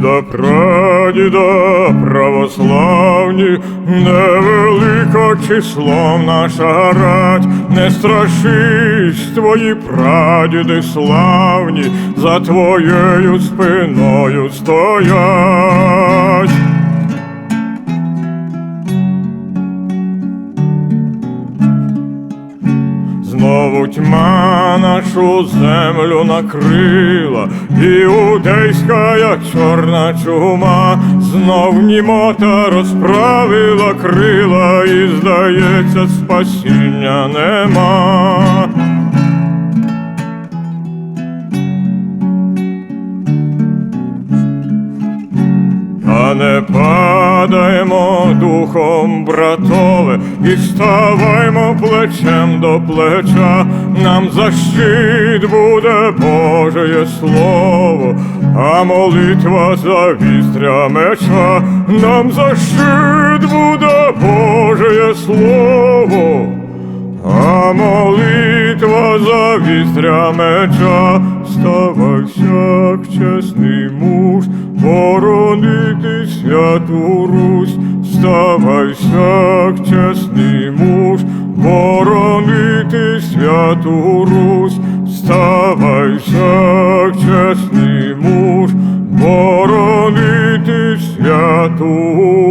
діда, прадіда, православні, невелика числом наша рать, не страшись, твої прадіди славні, за твоєю спиною стоять. Знову тьма нашу землю накрила, іудейська чорна чума, знов німота розправила крила, і здається, спасіння нема. Не падаємо духом, братове, і ставаймо плечем до плеча, нам защит буде Божеє слово, а молитва за вістря меча, нам защит буде Божеє слово. А молитва за вістря меча, ставайся, як чесний муж, боронити святу Русь, ставайся, як чесний муж, боронити святу Русь, ставайся, як чесний муж, боронити святу